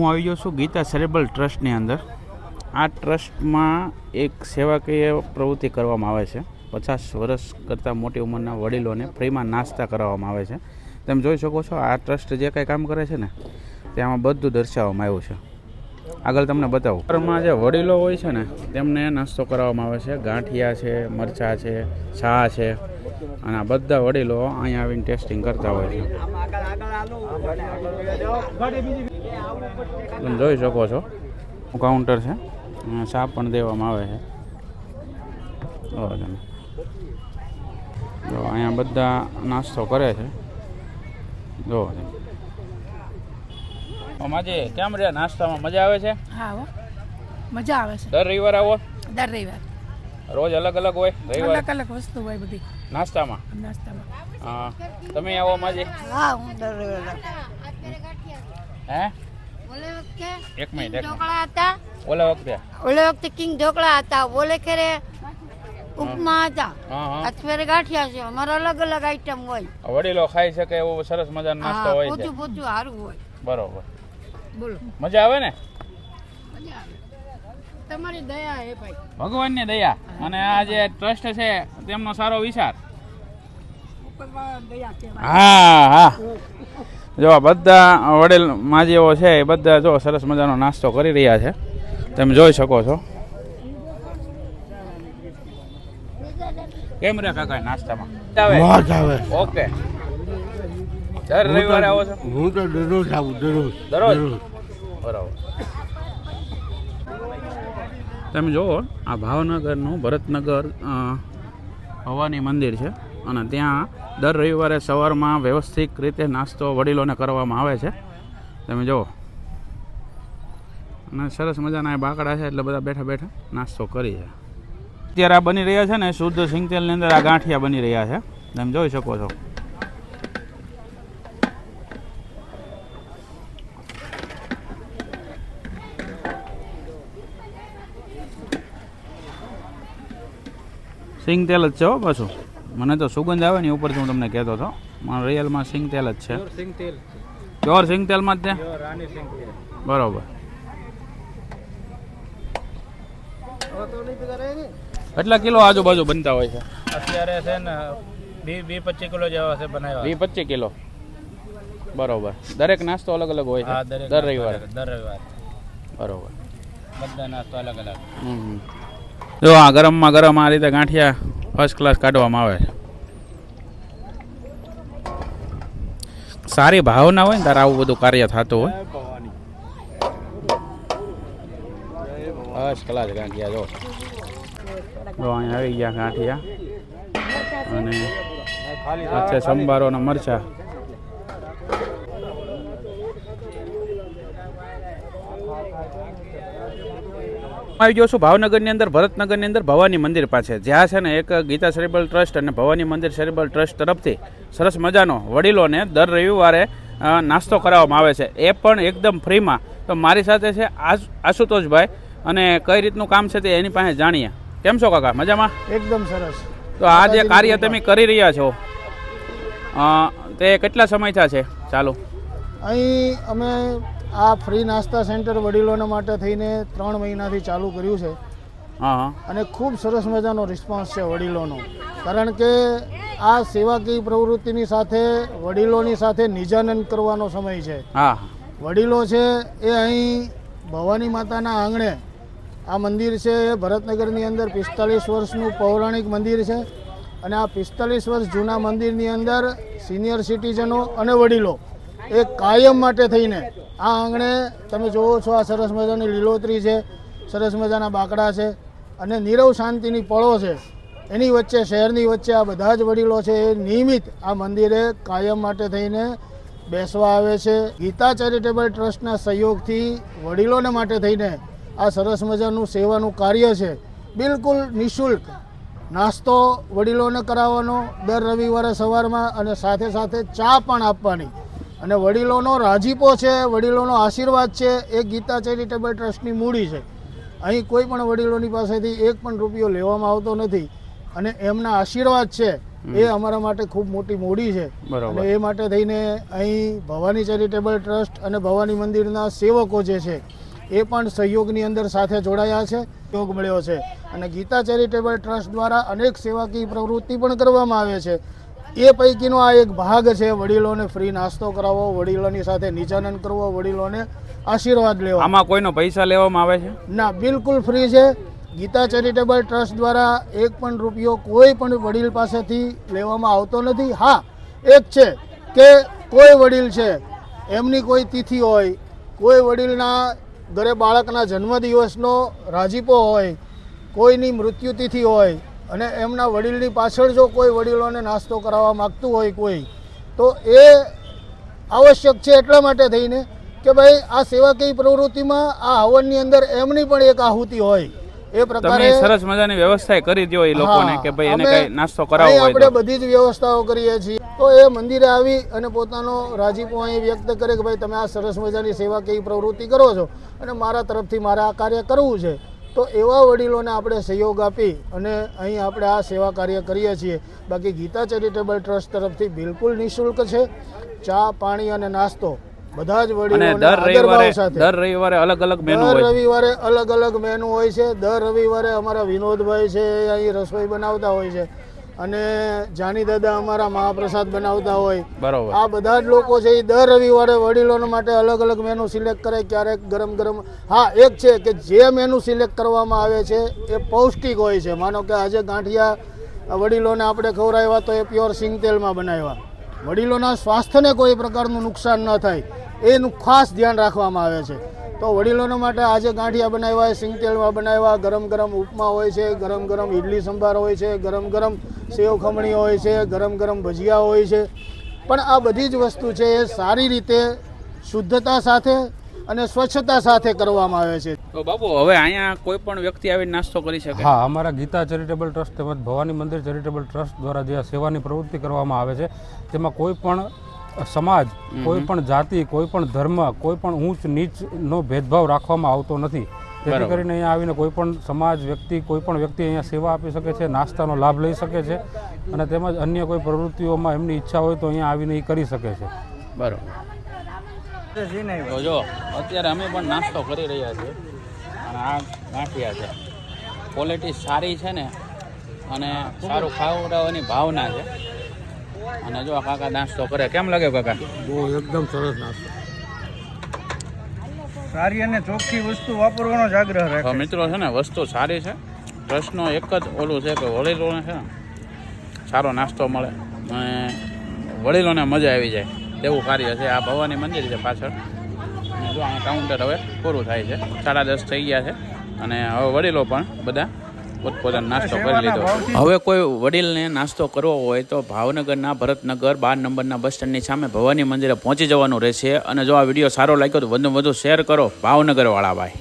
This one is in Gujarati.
હું આવી ગયો છું ગીતા સેરેબલ ટ્રસ્ટની અંદર. આ ટ્રસ્ટમાં એક સેવાકીય પ્રવૃત્તિ કરવામાં આવે છે. પચાસ વર્ષ કરતાં મોટી ઉંમરના વડીલોને ફ્રીમાં નાસ્તા કરાવવામાં આવે છે. તમે જોઈ શકો છો, આ ટ્રસ્ટ જે કાંઈ કામ કરે છે ને તેમાં બધું દર્શાવવામાં આવ્યું છે. આગળ તમને બતાવું. ઘરમાં જે વડીલો હોય છે ને, તેમને નાસ્તો કરાવવામાં આવે છે. ગાંઠિયા છે, મરચાં છે છા છે, અને આ બધા વડીલો અહીંયા આવીને ટેસ્ટિંગ કરતા હોય છે. તમે જોઈ શકો છો. કાઉન્ટર છે. ચા પણ દેવામાં આવે છે. જો અહીંયા બધા નાસ્તો કરે છે. જો માજી કેમ રે નાસ્તામાં મજા આવે છે? હા હો. મજા આવે છે. દર રવિવારે આવો? દર રવિવાર. રોજ અલગ અલગ હોય? રવિવાર? અલગ અલગ વસ્તુ હોય બધી. નાસ્તામાં? નાસ્તામાં. હા. તમે આવો માજી. હા હું દર રવિવાર હે? ઓલે વખતે એક મિનિટ એક ઢોકળા હતા. ઓલા વખતે? ઓલે વખતે કિંગ ઢોકળા હતા. ઓલે ખેરે ઉપમા હતા. અત્યારે ગાંઠિયા છે. અમારે અલગ અલગ આઈટમ હોય. વડીલો ખાઈ શકે એવો સરસ મજાનો નાસ્તો હોય છે? પોચું પોચું સારું હોય. બરોબર. બોલો. મજા આવે ને? મજા આવે. તમારી દયા હે ભાઈ. ભગવાનની દયા. અને આ જે ટ્રસ્ટ છે તેમનો સારો વિચાર. હા હા. જો આ બધા વડીલ માજીઓ છે એ બધા જો સરસ મજાનો નાસ્તો કરી રહ્યા છે. તમે જોઈ શકો છો. કેમ રે કાકા નાસ્તામાં? મોજ આવે. ઓકે. દર રવિવારે આવો છો? હું તો દરરોજ આવું દરરોજ દરરોજ? બરાબર. તમે જુઓ આ ભાવનગરનું ભરતનગર ભવાની મંદિર છે. અને ત્યાં દર રવિવારે સવારમાં વ્યવસ્થિત રીતે નાસ્તો વડીલોને કરવામાં આવે છે. તમે જુઓ. અને સરસ મજાના એ બાકડા છે એટલે બધા બેઠા બેઠા નાસ્તો કરી છે. અત્યારે આ બની રહ્યા છે ને, શુદ્ધ સિંગતેલની અંદર આ ગાંઠિયા બની રહ્યા છે. તમે જોઈ શકો છો. સિંગ તેલ જ છે હો પાછું. મને તો સુગંધ આવે ને ઉપરથી હું તમને કહેતો હતો. મારા રિયલમાં સિંગ તેલ જ છે. પ્યોર સિંગ તેલમાં જ છે બરોબર. કેટલા કિલો આજુબાજુ બનતા હોય છે? અત્યારે છે ને બી બી પચીસ કિલો જેવા છે બનાવ્યા. બી પચીસ કિલો. બરોબર. દરેક નાસ્તો અલગ અલગ હોય છે? દર રવિવારે? દર રવિવારે. બરોબર. બધા નાસ્તો અલગ અલગ. હમ. જો આ ગરમમાં ગરમ આ રીતે ગાંઠિયા ફર્સ્ટ ક્લાસ કાઢવામાં આવે છે. સારી ભાવના હોય ને તારે આવું બધું કાર્ય થતું હોય. ફર્સ્ટ ક્લાસ ગાંઠિયા જો જો અહીંયા આવી ગયા ગાંઠિયા. અને વચ્ચે સંભારો અને મરચા. આવી ગયો છું ભાવનગરની અંદર ભરતનગરની અંદર ભવાની મંદિર પાસે. જ્યાં છે ને એક ગીતા સેરેબલ ટ્રસ્ટ અને ભવાની મંદિર સેરેબલ ટ્રસ્ટ તરફથી સરસ મજાનો વડીલોને દર રવિવારે નાસ્તો કરાવવામાં આવે છે. એ પણ એકદમ ફ્રીમાં. તો મારી સાથે છે આશ- આશુતોષભાઈ અને કઈ રીતનું કામ છે તે એની પાસે જાણીએ. કેમ છો કાકા? મજામાં? એકદમ સરસ. તો આ જે કાર્ય તમે કરી રહ્યા છો તે કેટલા સમયથી છે? ચાલુ. અહીં અમે આ ફ્રી નાસ્તા સેન્ટર વડીલોને માટે થઈને ત્રણ મહિનાથી ચાલુ કર્યું છે. અને ખૂબ સરસ મજાનો રિસ્પોન્સ છે વડીલોનો. કારણ કે આ સેવાકીય પ્રવૃત્તિની સાથે વડીલોની સાથે નિજાનંદ કરવાનો સમય છે. વડીલો છે એ અહીં ભવાની માતાના આંગણે આ મંદિર છે એ ભરતનગરની અંદર પિસ્તાલીસ વર્ષનું પૌરાણિક મંદિર છે. અને આ પિસ્તાલીસ વર્ષ જૂના મંદિરની અંદર સિનિયર સિટીઝનો અને વડીલો એ કાયમ માટે થઈને આ આંગણે તમે જુઓ છો આ સરસ મજાની લીલોતરી છે, સરસ મજાના બાકડા છે અને નીરવ શાંતિની પળો છે. એની વચ્ચે, શહેરની વચ્ચે આ બધા જ વડીલો છે એ નિયમિત આ મંદિરે કાયમ માટે થઈને બેસવા આવે છે. ગીતા ચેરિટેબલ ટ્રસ્ટના સહયોગથી વડીલોને માટે થઈને આ સરસ મજાનું સેવાનું કાર્ય છે. બિલકુલ નિઃશુલ્ક નાસ્તો વડીલોને કરાવવાનો દર રવિવારે સવારમાં અને સાથે સાથે ચા પણ આપવાની. અને વડીલોનો રાજીપો છે વડીલોનો આશીર્વાદ છે એ ગીતા ચેરિટેબલ ટ્રસ્ટની મૂડી છે. અહીં કોઈ પણ વડીલોની પાસેથી એક પણ રૂપિયો લેવામાં આવતો નથી અને એમના આશીર્વાદ છે એ અમારા માટે ખૂબ મોટી મૂડી છે. અને એ માટે થઈને અહીં ભવાની ચેરિટેબલ ટ્રસ્ટ અને ભવાની મંદિરના સેવકો જે છે એ પણ સહયોગની અંદર સાથે જોડાયા છે સહયોગ મળ્યો છે. અને ગીતા ચેરિટેબલ ટ્રસ્ટ દ્વારા અનેક સેવાકીય પ્રવૃત્તિ પણ કરવામાં આવે છે. એ પૈકીનો આ એક ભાગ છે વડીલોને ફ્રી નાસ્તો કરાવવો વડીલોની સાથે નિચાનન કરવો વડીલોને આશીર્વાદ લેવો. આમાં કોઈનો પૈસા લેવામાં આવે છે? ના બિલકુલ ફ્રી છે. ગીતા ચેરિટેબલ ટ્રસ્ટ દ્વારા એક પણ રૂપિયો કોઈ પણ વડીલ પાસેથી લેવામાં આવતો નથી. હા એક છે કે કોઈ વડીલ છે એમની કોઈ તિથિ હોય કોઈ વડીલના ઘરે બાળકના જન્મદિવસનો રાજીપો હોય કોઈની મૃત્યુતિથિ હોય અને એમના વડીલની પાછળ જો કોઈ વડીલોને નાસ્તો કરાવવા માગતું હોય કોઈ તો એ આવશ્યક છે એટલા માટે થઈને કે ભાઈ આ સેવાકીય પ્રવૃત્તિમાં આ હવનની અંદર એમની પણ એક આહુતિ હોય. એ પ્રકારે સરસ મજાની વ્યવસ્થા કરી દો એ લોકોને કે ભાઈ એને કઈ નાસ્તો કરાવવો હોય આપણે બધી જ વ્યવસ્થાઓ કરીએ છીએ. તો એ મંદિરે આવી અને પોતાનો રાજીપો અહીં વ્યક્ત કરે કે ભાઈ તમે આ સરસ મજાની સેવાકીય પ્રવૃત્તિ કરો છો. અને મારા તરફથી મારે આ કાર્ય કરવું છે. તો એવા વડીલોને આપણે સહયોગ આપી અને અહીં આપણે આ સેવા કાર્ય કરીએ છીએ. બાકી ગીતા ચેરિટેબલ ટ્રસ્ટ તરફથી બિલકુલ નિઃશુલ્ક છે. ચા પાણી અને નાસ્તો બધા જ વડીલો દર રવિવારે દર રવિવારે અલગ અલગ મેનુ દર હોય. રવિવારે અલગ અલગ મેનુ હોય છે. દર રવિવારે અમારા વિનોદભાઈ છે અહીં રસોઈ બનાવતા હોય છે. અને જાની દાદા અમારા મહાપ્રસાદ બનાવતા હોય. બરોબર. આ બધા જ લોકો છે એ દર રવિવારે વડીલોને માટે અલગ અલગ મેનુ સિલેક્ટ કરે ક્યારેક ગરમ ગરમ. હા એક છે કે જે મેનુ સિલેક્ટ કરવામાં આવે છે એ પૌષ્ટિક હોય છે. માનો કે આજે ગાંઠિયા વડીલોને આપણે ખવડાવ્યા તો એ પ્યોર સિંગ તેલમાં બનાવ્યા. વડીલોના સ્વાસ્થ્યને કોઈ પ્રકારનું નુકસાન ન થાય. એનું ખાસ ધ્યાન રાખવામાં આવે છે. તો વડીલોને માટે આજે ગાંઠિયા બનાવ્યા હોય સિંગતેલમાં બનાવ્યા ગરમ ગરમ ઉપમા હોય છે ગરમ ગરમ ઇડલી સંભાર હોય છે ગરમ ગરમ સેવ ખમણી હોય છે ગરમ ગરમ ભજીયા હોય છે. પણ આ બધી જ વસ્તુ છે એ સારી રીતે શુદ્ધતા સાથે અને સ્વચ્છતા સાથે કરવામાં આવે છે. તો બાપુ હવે અહીંયા કોઈ પણ વ્યક્તિ આવી નાસ્તો કરી શકે? હા અમારા ગીતા ચેરિટેબલ ટ્રસ્ટ તેમજ ભવાની મંદિર ચેરિટેબલ ટ્રસ્ટ દ્વારા જે આ સેવાની પ્રવૃત્તિ કરવામાં આવે છે તેમાં કોઈ પણ સમાજ કોઈ પણ જાતિ કોઈ પણ ધર્મ કોઈ પણ ઊંચ નીચનો ભેદભાવ રાખવામાં આવતો નથી. જેથી કરીને અહીંયા આવીને કોઈ પણ સમાજ વ્યક્તિ કોઈ પણ વ્યક્તિ અહીંયા સેવા આપી શકે છે નાસ્તાનો લાભ લઈ શકે છે અને તેમજ અન્ય કોઈ પ્રવૃત્તિઓમાં એમની ઈચ્છા હોય તો અહીંયા આવીને એ કરી શકે છે. બરોબર. જો અત્યારે અમે પણ નાસ્તો કરી રહ્યા છીએ અને આ ગાંઠિયા છે. ક્વોલિટી સારી છે ને અને સારું ખાવડાવવાની ભાવના છે. અને જો આ કાકા નાસ્તો કરે. કેમ લાગે કાકા? બહુ એકદમ સરસ નાસ્તો. સારી અને ચોખ્ખી વસ્તુ વાપરવાનો જ આગ્રહ રાખે. મિત્રો છે ને વસ્તુ સારી છે. પ્રશ્નો એક જ ઓલું છે કે વડીલોને છે ને સારો નાસ્તો મળે અને વડીલોને મજા આવી જાય. તેવું કાર્ય છે. આ ભવાની મંદિર છે પાછળ. જો આ કાઉન્ટર હવે પૂરું થાય છે. સાડા દસ થઈ ગયા છે. અને હવે વડીલો પણ બધા પોતપોતાનો નાસ્તો કરી લીધો. હવે કોઈ વડીલને નાસ્તો કરવો હોય તો ભાવનગરના ભરતનગર બાર નંબરના બસ સ્ટેન્ડની સામે ભવાની મંદિરે પહોંચી જવાનું રહેશે. અને જો આ વીડિયો સારો લાગ્યો તો વધુ વધુ શેર કરો ભાવનગરવાળા ભાઈ.